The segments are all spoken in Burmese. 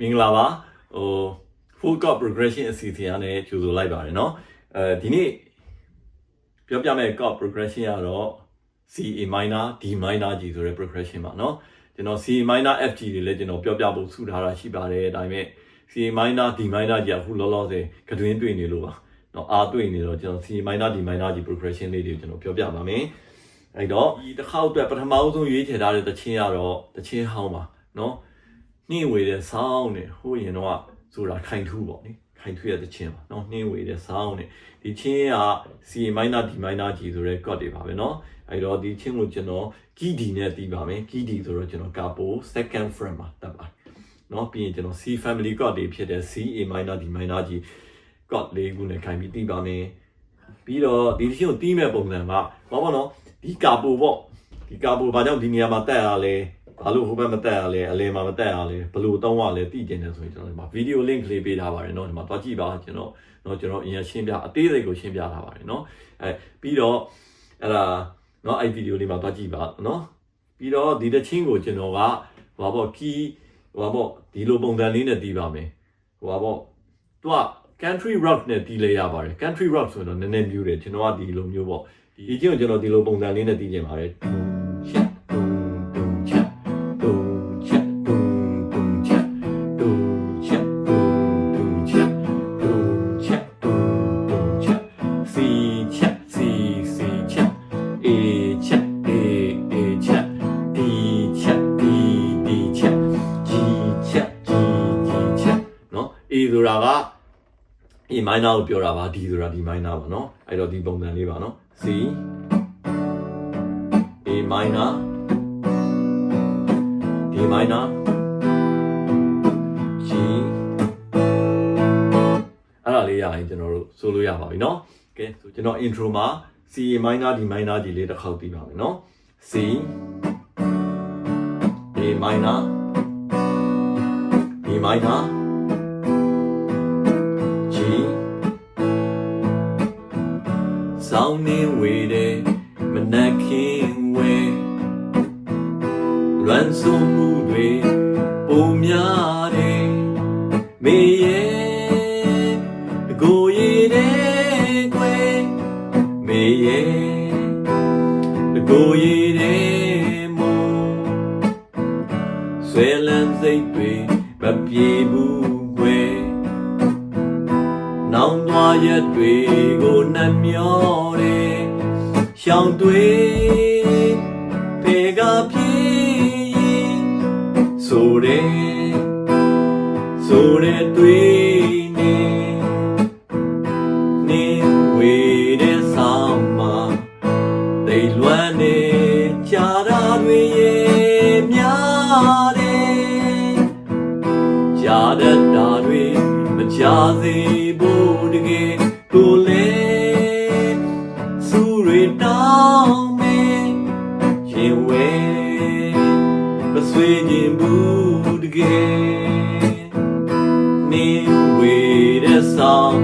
မင်္ဂလာပါဟို full chord progression အစီအစဉ်အနေနဲ့ကြိုဆိုလိုက်ပါတယ်เนาะအဲဒီနေ့ပြောပြမယ့် chord progression ကတော့ C A minor D minor G ဆိုတဲ့ progression ပါเนาะကျွန်တော် C minor F G တွေလည်းကျွန်တော်ပြောပြဖို့စုထားတာရှိပါတယ်ဒါပေမဲ့ C minor D minor G အခုလောလောဆယ်ကတွင်းတွေ့နေလို့ပါเนาะအားတွေ့နေတော့ကျွန်တော် C minor D minor G progression လေးတွေကိုကျွန်တော်ပြောပြပါမယ်အဲ့တော့ဒီတစ်ခေါက်အတွက်ပထမအဆုံးရွေးချယ်ထားတဲ့တခြင်းကတော့တခြင်းဟောင်းပါเนาะ နှင်းဝေတဲ့ဆောင်းနဲ့ဟိုးရင်တော့ဆိုတာထိုင်ထူးပေါ့နိထိုင်ထူးရတဲ့ချင်းပါနော်နှင်းဝေတဲ့ဆောင်းနဲ့ဒီချင်းက C minor D minor G ဆိုတဲ့ chord တွေပါပဲနော်အဲ့တော့ဒီချင်းကိုကျွန်တော် key D နဲ့တီးပါမယ် key D ဆိုတော့ကျွန်တော် capo second frame မှာတက်ပါနော်ပြီးရင်ကျွန်တော် C family chord တွေဖြစ်တဲ့ C A minor D minor G chord လေးခုနဲ့ခိုင်ပြီးတီးပါမယ်ပြီးတော့ဒီချင်းကိုတီးမဲ့ပုံစံကဘာပေါ့နော်ဒီ capo ပေါ့ဒီ capo ဘာကြောင့်ဒီနေရာမှာတက်ရလဲ ဘာလို့ဟိုဘက်မတက်ရလဲအလဲမှာမတက်ရလဲဘယ်လိုတောင်းရလဲသိကျင်တယ်ဆိုရင်ကျွန်တော်ဒီမှာဗီဒီယို link လေးပေးထားပါတယ်เนาะဒီမှာတွားကြည့်ပါကျွန်တော်เนาะကျွန်တော်အရင်ရှင်းပြအသေးစိတ်ကိုရှင်းပြထားပါတယ်เนาะအဲပြီးတော့အဲ့ဒါเนาะအဲ့ဗီဒီယိုလေးမှာတွားကြည့်ပါเนาะပြီးတော့ဒီတစ်ချင်းကိုကျွန်တော်ကဟိုပါပေါ့ key ဟိုပါပေါ့ဒီလိုပုံစံလေးနဲ့တီးပါမယ်ဟိုပါပေါ့သူက country rock နဲ့တီးလဲရပါတယ် country rock ဆိုတော့နည်းနည်းမျိုးတယ်ကျွန်တော်ကဒီလိုမျိုးပေါ့ဒီချင်းကိုကျွန်တော်ဒီလိုပုံစံလေးနဲ့တီးကြပါတယ် A minor ကိုပြောတာပါ D ဆိုတာ D minor ပါเนาะအဲ့တော့ဒီပုံစံလေးပါเนาะ C A minor D minor G အဲ့ဒါလေးရရင်ကျွန်တော်တို့ဆိုလို့ရပါပြီเนาะကဲဆိုကျွန်တော် intro မှာ C minor D minor G လေးတစ်ခေါက်ပြီးပါမယ်เนาะ C A minor D minor စောင်းနေ နောင်သွားရက်တွေကိုနှမျောတယ်ရှောင်းတွေဖေကပြေးဆိုတဲ့ဆို စူရီတောင်းမေရင်ဝဲမဆွေးခြင်းဘူးတကယ်နေဝေတဲ့ဆောင်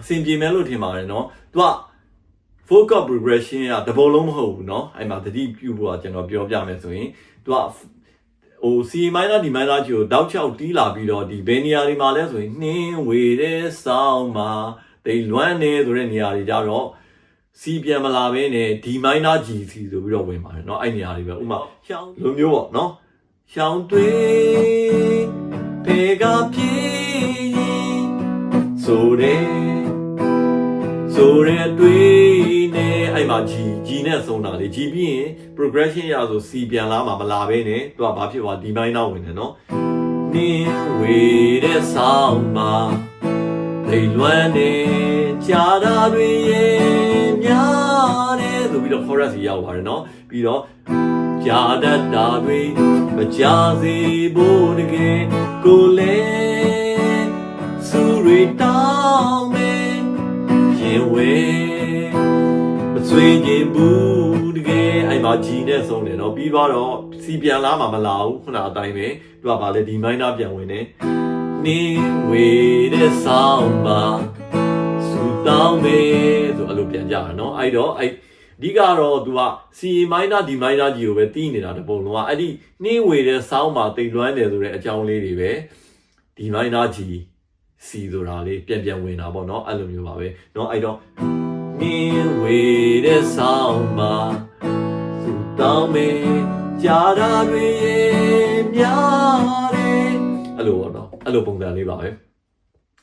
အဆင်ပြေမယ်လို့ထင်ပါတယ်နော်သူက focus progression ကတဘောလုံးမဟုတ်ဘူးเนาะအဲ့မှာတတိပြုဖို့ကကျွန်တော်ပြောပြမယ်ဆိုရင်သူကဟို C minor D minor ကြီးကိုတောက်ချောက်တီးလာပြီးတော့ဒီဘယ်နေရာတွေမှာလဲဆိုရင်နှင်းဝေတဲ့ဆောင်းမှာတိတ်လွမ်းနေဆိုတဲ့နေရာတွေကြတော့ C ပြန်မလာဘဲနဲ့ D minor G C ဆိုပြီးတော့ဝင်ပါတယ်เนาะအဲ့နေရာတွေပဲဥမာရှောင်းလိုမျိုးပေါ့เนาะရှောင်းတွေဖေကပြေးဆိုတဲ့ ဆိုတဲ့အတွေ့နဲ့အဲ့မှာ G G နဲ့ဆုံးတာလေ G ပြီးရင် progression ရဆို C ပြန်လာမှာမလာဘဲနဲ့သူကဘာဖြစ်သွားဒီမိုင်းနောက်ဝင်တယ်နော်နင်းဝေတဲ့ဆောင်မှာလိမ်လွမ်းနေကြာတာတွေရဲ့များတယ်ဆိုပြီးတော့ chorus ကြီးရောက်ပါတယ်နော်ပြီးတော့ကြာတတ်တာတွေမကြာစေဖို့တကယ်ကိုလည်းစူရီတောင်း ဝဲမဆွေးခြင်းဘူးတကယ်အဲ့မှာဂျီနဲ့ဆုံးတယ်နော်ပြီးတော့စီပြန်လာမှမလာဘူးခုနအတိုင်းပဲသူကဗာလေဒီမိုင်းနာပြန်ဝင်တယ်နေဝေတဲ့ဆောင်ပါစူတောင်းမယ်ဆိုအဲ့လိုပြန်ကြတာနော်အဲ့တော့အဲ့အဓိကတော့ तू က C minor D minor ကြီးကိုပဲတီးနေတာတပုံလုံးကအဲ့ဒီနှင်းဝေတဲ့စောင်းမှာတိတ်လွမ်းတယ်ဆိုတဲ့အကြောင်းလေးတွေပဲ D minor G C ဆိုတာလေးပြန်ပြန်ဝင်တာပေါ့နော်အဲ့လိုမျိုးပါပဲเนาะအဲ့တော့နှင်းဝေတဲ့စောင်းမှာသူတောင်းမေကြာတာတွေများတယ်အဲ့လိုပေါ့နော်အဲ့လိုပုံစံလေးပါပဲ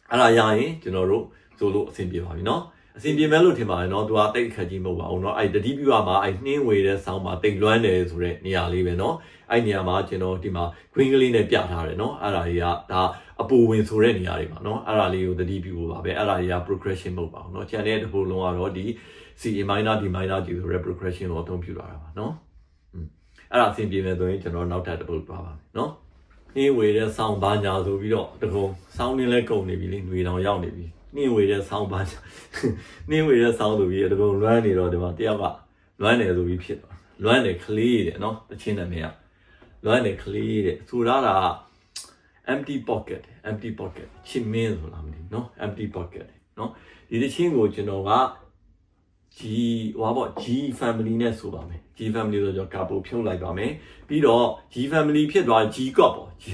အဲ့ဒါရရင်ကျွန်တော်တို့ဆိုလို့အဆင်ပြေပါပြီเนาะ အစီအပြေမဲ့လို့ထင်ပါတယ်เนาะသူကတိတ်ခက်ကြီးမဟုတ်ပါဘူးเนาะအဲ့တတိပြူမှာအဲ့နှင်းဝေတဲ့ဆောင်းမှာတိတ်လွမ်းတယ်ဆိုတဲ့နေရာလေးပဲเนาะအဲ့နေရာမှာကျွန်တော်ဒီမှာ green ကလေးနဲ့ပြထားတယ်เนาะအဲ့ဒါတွေကဒါ အပူဝင်ဆိုတဲ့နေရာတွေပါเนาะအဲ့ဒါလေးကိုတတိပြူဖို့ပါပဲအဲ့ဒါတွေက progression မဟုတ်ပါဘူးเนาะ channel တစ်ပုလုံးကတော့ဒီ C minor D minor G ဆိုတဲ့ progression ကိုအသုံးပြုလာတာပါเนาะอืมအဲ့ဒါအစီအပြေမဲ့ဆိုရင်ကျွန်တော်နောက်ထပ်တစ်ပုသွားပါမယ်เนาะနှင်းဝေတဲ့ဆောင်းဘာညာဆိုပြီးတော့တကုံဆောင်းနေလဲကုန်နေပြီလေຫນွေတောင်ရောက်နေပြီနှင်းဝေတဲ့ဆောင်းဘာညာ နှင်းဝေတဲ့ဆောင်းဆိုပြီးတကုံလွမ်းနေတော့ဒီမှာတယောက်ကလွမ်းတယ်ဆိုပြီးဖြစ်သွားလွမ်းတယ်ကလေးတဲ့နော်တချင်းနာမည်ကလွမ်းတယ်ကလေးတဲ့ဆိုရတာ empty pocket empty pocket ချစ်မင်းဆိုလားမသိဘူးနော် empty pocket နော်ဒီတချင်းကိုကျွန်တော်က G ဟောပေါ့ G family နဲ့ဆိုပါမယ် G family ဆိုတော့ကာပိုဖြုတ်လိုက်ပါမယ်ပြီးတော့ G family ဖြစ်သွား G cop ပေါ့ G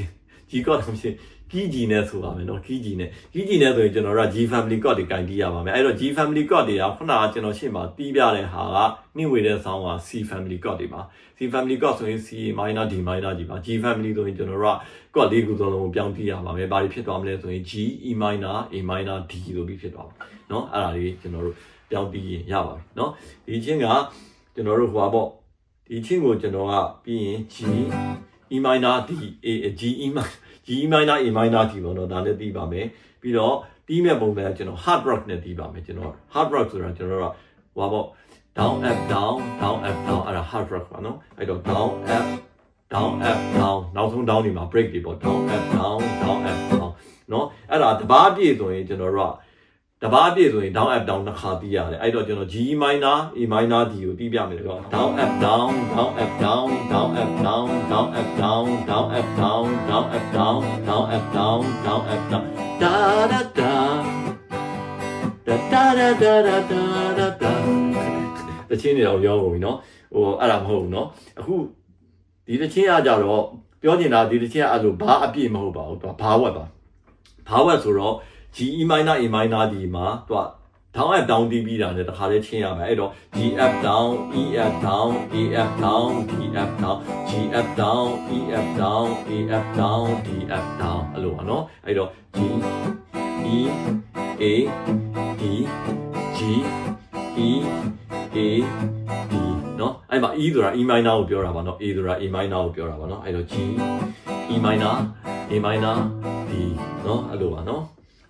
G cop တော့ဖြစ် ကီးဂျီနဲ့ဆိုပါမယ်နော်ကီးဂျီနဲ့ကီးဂျီနဲ့ဆိုရင်ကျွန်တော်တို့က G family code တွေကင်တီးရပါမယ်အဲ့တော့ G family code တွေကခုနကကျွန်တော်ရှင်းမှာတီးပြတဲ့ဟာကနှိဝေတဲ့ဆောင်းက C family code တွေပါ C family code ဆိုရင် C minor D minor G ပါ G family ဆိုရင်ကျွန်တော်တို့က code လေးခုစလုံးကိုပြောင်းတီးရပါမယ်ဘာတွေဖြစ်သွားမလဲဆိုရင် G E minor A minor D ဆိုပြီးဖြစ်သွားပါနော်အဲ့ဒါလေးကျွန်တော်တို့ပြောင်းတီးရပါမယ်နော်ဒီချင်းကကျွန်တော်တို့ဟိုပါပေါ့ဒီချင်းကိုကျွန်တော်ကပြီးရင် G E minor D A G E minor G minor A minor ဒီပေါ့နော်ဒါလည်းပြီးပါမယ်ပြီးတော့တီးမဲ့ပုံစံကကျွန်တော် hard rock နဲ့တီးပါမယ်ကျွန်တော် hard rock ဆိုတာကျွန်တော်တို့ကဟိုပါပေါ့ down up down down up down အဲ့ဒါ hard rock ပါနော်အဲ့တော့ down up down up down နောက်ဆုံး down ဒီမှာ break တွေပေါ့ down up down down up down နော်အဲ့ဒါတပားပြည့်ဆိုရင်ကျွန်တော်တို့က တပားပြည့်ဆိုရင် down up down နှစ်ခါတီးရတယ်အဲ့တော့ကျွန်တော် G minor A minor D ကိုတီးပြမယ်တော့ down up down down up down down up down down up down down up down down up down down up down down up down da da da da da da da da da da da တချင်းတွေတော့ပြောကုန်ပြီเนาะဟိုအဲ့ဒါမဟုတ်ဘူးเนาะအခုဒီတချင်းကကြတော့ပြောနေတာဒီတချင်းကအဲ့လိုဘာအပြည့်မဟုတ်ပါဘူးသူကဘာဝက်ပါဘာဝက်ဆိုတော့ G E minor A minor ဒီမှာသူက down up down တီးပြီးတာနဲ့တခါလေးချင်းရမယ်အဲ့တော့ G up down E up down A up down D up down G up down E up down A up down D up down အဲ့လိုပါเนาะအဲ့တော့ G E A D G E A D เนาะအဲ့မှာ E ဆိုတာ E minor ကိုပြောတာပါเนาะ A ဆိုတာ A minor ကိုပြောတာပါเนาะအဲ့တော့ G E minor A minor D เนาะအဲ့လိုပါเนาะ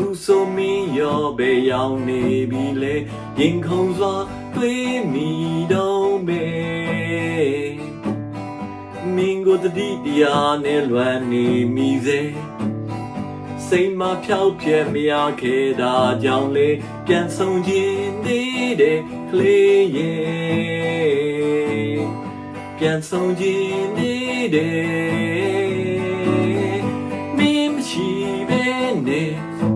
ခုဆိုမင်းရောပဲရောက်နေပြီလေရင်ခုန်စွာတွေးမိတော့မယ်မင်းကိုတတိတရားနဲ့လွမ်းနေမိစေစိတ်မဖြောက်ပြဲမရခဲ့တာကြောင့်လေပြန်ဆောင်ခြင်းနေတဲ့ကလေးရဲ့ပြန်ဆောင်ခြင်းနေတဲ့မင်းမရှိပဲနဲ့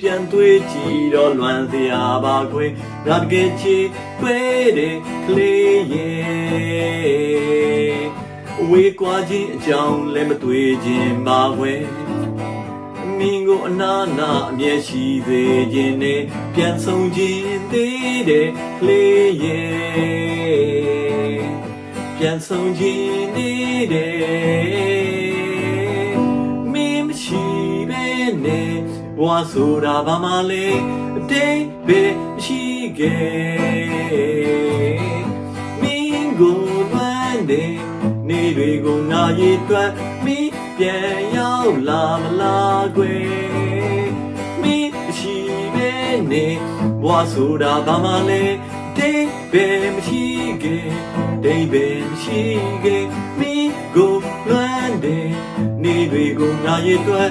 ပြန်သွေးကြည့်တော့လွမ်းစရာပါခွေငါတကယ်ချစ်ခွေတဲ့ကလေးရဲ့ဝေးကွာခြင်းအကြောင်းလည်းမတွေ့ခြင်းပါခွေမင်းကိုအနာနာအမျက်ရှိစေခြင်းနဲ့ပြန်ဆုံးခြင်းသေးတဲ့ကလေးရဲ့ပြန်ဆုံးခြင်းသေးတဲ့ ဘဝဆိုတာဘာမှလဲအတိတ်ပဲမရှိခဲ့မင်းကိုလွမ်းတဲ့နေတွေကိုငါရည်တွက်မင်းပြန်ရောက်လာမလားကွယ်မင်းမရှိပဲနဲ့ဘဝဆိုတာဘာမှလဲအတိတ်ပဲမရှိခဲ့ဒိဗေမရှိခဲ့မင်းကိုလွမ်းတဲ့နေတွေကိုငါရည်တွက်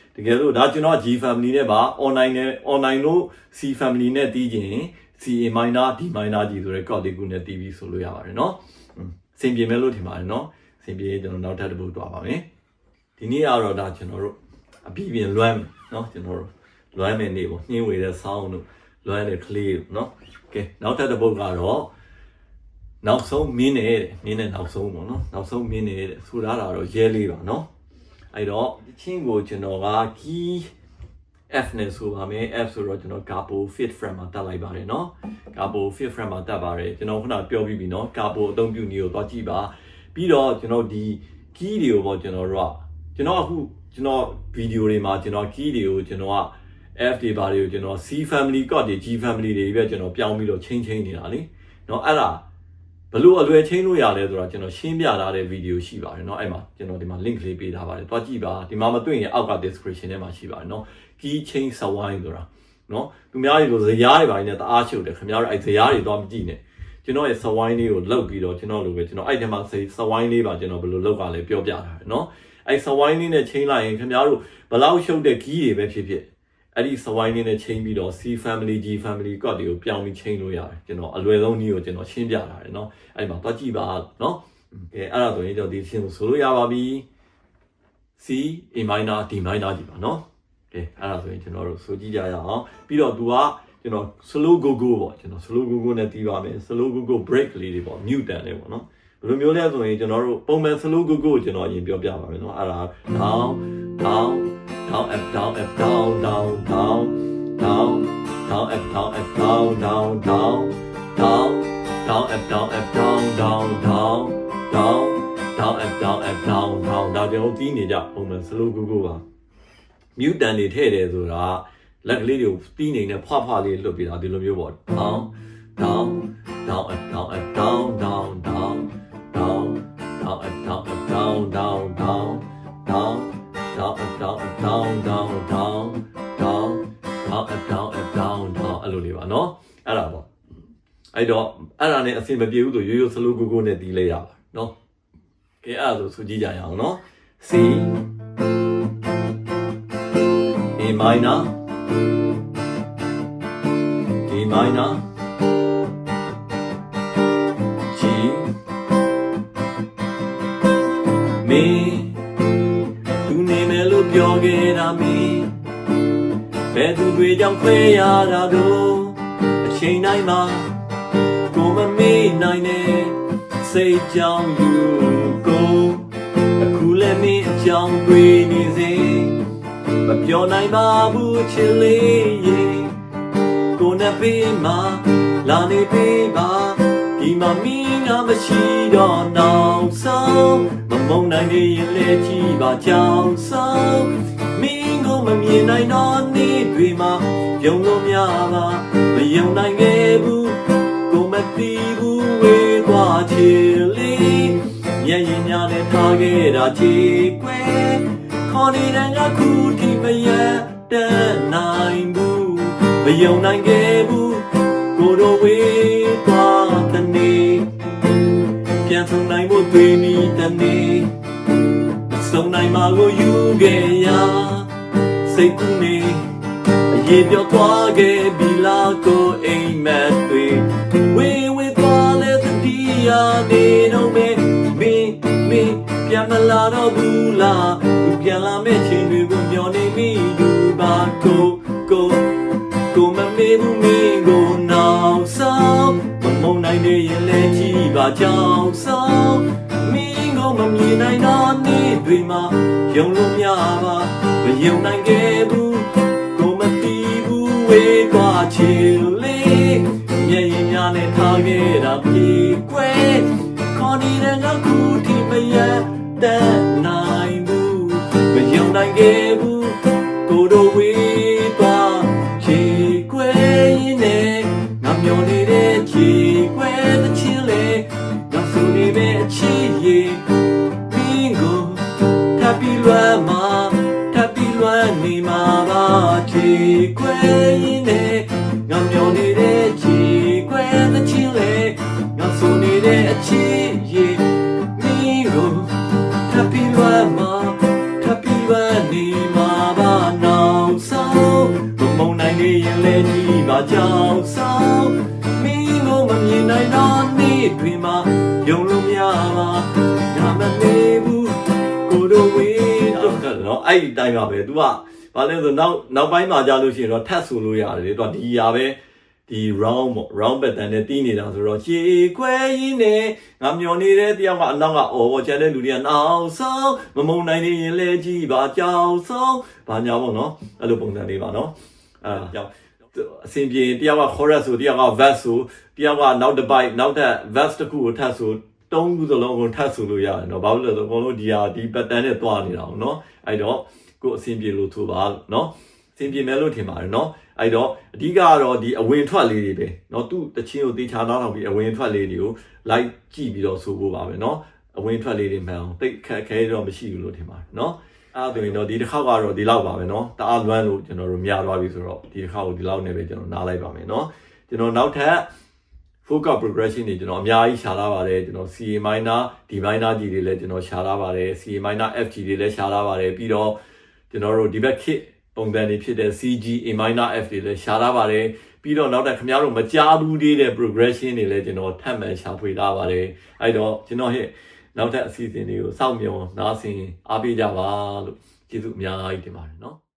တကယ်လို့ဒါကျွန်တော် G family နဲ့ပါ online နဲ့ online လို့ C family နဲ့တီးခြင်း C A minor D minor D ဆိုတဲ့ကော့လေးခုနဲ့တီးပြီးဆိုလို့ရပါတယ်เนาะစင်ပြေမယ်လို့ထင်ပါတယ်เนาะစင်ပြေကျွန်တော်နောက်ထပ်တစ်ပုဒ်တွားပါမယ်ဒီနေ့ကတော့ဒါကျွန်တော်တို့အပြည့်ပြင်လွမ်းမယ်เนาะကျွန်တော်တို့လွမ်းမယ်နေပေါ့နှင်းဝေတဲ့ဆောင်းတို့လွမ်းတဲ့ကလေးတို့เนาะကဲနောက်ထပ်တစ်ပုဒ်ကတော့ နောက်ဆုံးမင်းနဲ့တဲ့မင်းနဲ့နောက်ဆုံးပေါ့နော်နောက်ဆုံးမင်းနဲ့တဲ့ဆိုရတာတော့ရဲလေးပါနော် အဲ့တော့ဒီချင်းကိုကျွန်တော်က key F နဲ့ဆိုပါမယ် F ဆိုတော့ကျွန်တော် capo fit frame မှာတက်လိုက်ပါတယ်နော် capo fit frame မှာတက်ပါတယ်ကျွန်တော်ခုနပြောပြီးပြီနော် capo အသုံးပြုနည်းကိုသွားကြည့်ပါပြီးတော့ကျွန်တော်ဒီ key တွေကိုပေါ့ကျွန်တော်တို့ကကျွန်တော်အခုကျွန်တော်ဗီဒီယိုတွေမှာကျွန်တော် key တွေကိုကျွန်တော်က F တွေဘာတွေကိုကျွန်တော် C family code တွေ G family တွေပဲကျွန်တော်ပြောင်းပြီးတော့ချင်းချင်းနေတာလीเนาะအဲ့ဒါ ဘလို့အလွယ်ချင်းလို့ရလဲဆိုတော့ကျွန်တော်ရှင်းပြထားတဲ့ဗီဒီယိုရှိပါတယ်เนาะအဲ့မှာကျွန်တော်ဒီမှာ link လေးပေးထားပါတယ်တွားကြည့်ပါဒီမှာမတွေ့ရင်အောက်က description ထဲမှာရှိပါတယ်เนาะ key chain စဝိုင်းဆိုတာเนาะသူများတွေလိုဇရားတွေပိုင်းနဲ့တအားချုပ်တယ်ခင်ဗျားတို့အဲ့ဇရားတွေတော့မကြည့်နဲ့ကျွန်တော်ရဲ့စဝိုင်းလေးကိုလောက်ပြီးတော့ကျွန်တော်လိုပဲကျွန်တော်အဲ့ထဲမှာစဝိုင်းလေးပါကျွန်တော်ဘယ်လိုလောက်ကလဲပြောပြထားတယ်เนาะအဲ့စဝိုင်းလေးနဲ့ချိန်လိုက်ရင်ခင်ဗျားတို့ဘလောက်ရှုပ်တဲ့ key တွေပဲဖြစ်ဖြစ် အဲ့ဒီစဝိုင်းလေးနဲ့ချိန်ပြီးတော့ C family G family code တွေကိုပြောင်းပြီးချိန်လို့ရတယ်ကျွန်တော်အလွယ်ဆုံးနည်းကိုကျွန်တော်ရှင်းပြထားတယ်เนาะအဲ့မှာသွားကြည့်ပါเนาะကဲအဲ့ဒါဆိုရင်ကျွန်တော်ဒီရှင်းကိုဆိုလို့ရပါပြီ C A minor D minor ဒီပါเนาะကဲအဲ့ဒါဆိုရင်ကျွန်တော်တို့ဆိုကြည့်ကြရအောင်ပြီးတော့သူကကျွန်တော် slow go go ပေါ့ကျွန်တော် slow go go နဲ့တီးပါမယ် slow go go break လေးတွေပေါ့ mute တန်လေးပေါ့เนาะဘယ်လိုမျိုးလဲဆိုရင်ကျွန်တော်တို့ပုံမှန် slow go go ကိုကျွန်တော်အရင်ပြောပြပါမယ်เนาะအဲ့ဒါ down down down up down up down down down down down up down up down down down down down up down up down down down down down up down up down down ဒါကျွန်တော်တီးနေကြပုံမှန် slow go go ပါ mute တန်တွေထည့်တယ်ဆိုတာလက်ကလေးတွေကိုတီးနေနဲ့ဖွားဖွားလေးလွတ်ပြီးတာဒီလိုမျိုးပေါ့ down down down up down up down down down အဲ့တော့အဲ့ဒါနဲ့အဆင်မပြေဘူးဆိုရိုးရိုး slow go go နဲ့တီးလိုက်ရပါနော်ကဲအဲ့ဒါဆိုဆိုကြည့်ကြရအောင်နော် C A minor D minor G မင်းသူနေမယ်လို့ပြောခဲ့တာမင်းဘယ်သူတွေကြောင့်ခွဲရတာတော့အချိန်တိုင်းမှာကိုမမေ့ နိုင်နဲ့စိတ်ကြောင့်ယူကိုအခုလည်းမင်းအကြောင်းတွေးနေစေမပြောနိုင်ပါဘူးချစ်လေးရေကိုနဲ့ပေးမှာလာနေပေးပါဒီမှာမင်းကမရှိတော့နောက်ဆုံးမမုန်းနိုင်နေရင်လည်းကြည့်ပါကြောင်ဆုံးမင်းကိုမမြင်နိုင်တော့နေ့တွေမှာယုံလို့များပါမယုံနိုင်ခဲ့ဘူးကိုမသိဘူးဝေး ည်လေးမျက်ရည်များနဲ့ထားခဲ့တာချီကွယ်ခေါ်နေတဲ့ငါခုထိမရတတ်နိုင်ဘူးမယုံနိုင်ခဲ့ဘူးကိုတို့ဝေးသွားတနေ့ပြန်ဆုံနိုင်ဖို့သွေးမိတနေ့ဆုံနိုင်မှာကိုယူခဲ့ရစိတ်ကူးနေအရေးပြောသွားခဲ့ပြီလားကိုအိမ်မက်တွေဝေး တတိယနေတော့မေမင်းမင်းပြန်မလာတော့ဘူးလားသူပြန်လာမယ့်ချိန်တွေကိုမျောနေမိလူပါကိုကိုကိုမမေးဘူးမင်းကိုနောက်ဆောင်မမုန်းနိုင်နေရင်လည်းကြည့်ပါကြောင်ဆောင်မင်းကိုမမြင်နိုင်တော့နေ့တွေမှာယုံလို့မရပါမယုံနိုင်ခဲ့ဘူးကိုမတီးဘူးဝေးกว่าချီ တဲ့ အဲ့ဒီတိုင်းပါပဲ तू ကဘာလဲဆိုနောက်နောက်ပိုင်းမှာကြာလို့ရှိရင်တော့ထပ်ဆိုလို့ရတယ်လေ तू ကဒီຢာပဲဒီ round ပေါ့ round pattern နဲ့တီးနေတာဆိုတော့ရှေခွဲရင်းနဲ့ငါမျောနေတဲ့တယောက်ကအနောက်ကအော်ဘောချန်တဲ့လူတွေကနောက်ဆုံးမမုံနိုင်နေရင်လဲကြည့်ပါကြောင်ဆုံးဘာညာပေါ့နော်အဲ့လိုပုံစံလေးပါနော်အဲကြောင်အစဉ်ပြေတယောက်က chorus ဆိုတယောက်က verse ဆိုတယောက်ကနောက်တစ်ပိုက်နောက်ထပ် verse တစ်ခုကိုထပ်ဆို တုံးခုစလုံးကိုထပ်ဆိုလို့ရတယ်နော်ဘာလို့လဲဆိုတော့အကုန်လုံးဒီဟာဒီ pattern နဲ့တွားနေတာအောင်နော်အဲ့တော့ကိုယ်အစဉ်ပြေလို့ဆိုပါနော်အစဉ်ပြေမယ်လို့ထင်ပါတယ်နော်အဲ့တော့အဓိကကတော့ဒီအဝင်ထွက်လေးတွေပဲเนาะသူ့တချင်းကိုတေချာနားထောင်ပြီးအဝင်ထွက်လေးတွေကို like ကြည့်ပြီးတော့ဆိုဖို့ပါပဲเนาะအဝင်ထွက်လေးတွေမှန်အောင်တိတ်ခက်ခဲတော့မရှိဘူးလို့ထင်ပါတယ်เนาะအဲ့ဒါဆိုရင်တော့ဒီတစ်ခေါက်ကတော့ဒီလောက်ပါပဲเนาะတအားလွမ်းလို့ကျွန်တော်တို့များသွားပြီဆိုတော့ဒီတစ်ခေါက်ကိုဒီလောက်နဲ့ပဲကျွန်တော်နားလိုက်ပါမယ်เนาะကျွန်တော်နောက်ထပ် focus progression တွေကျွန်တော်အများကြီးရှာလာပါတယ်ကျွန်တော် CA minor D minor G တွေလည်းကျွန်တော်ရှာလာပါတယ် CA minor FG တွေလည်းရှာလာပါတယ်ပြီးတော့ကျွန်တော်တို့ဒီဘက် kit ပုံစံတွေဖြစ်တဲ့ CG A minor F တွေလည်းရှာလာပါတယ်ပြီးတော့နောက်ထပ်ခင်ဗျားတို့မကြားဘူးသေးတဲ့ progression တွေလည်းကျွန်တော်ထပ်မံရှာဖွေလာပါတယ်အဲ့တော့ကျွန်တော်ဟဲ့နောက်ထပ်အစီအစဉ်တွေကိုစောင့်မျှော်နားဆင်အားပေးကြပါလို့ကျေးဇူးအများကြီးတင်ပါတယ်နော်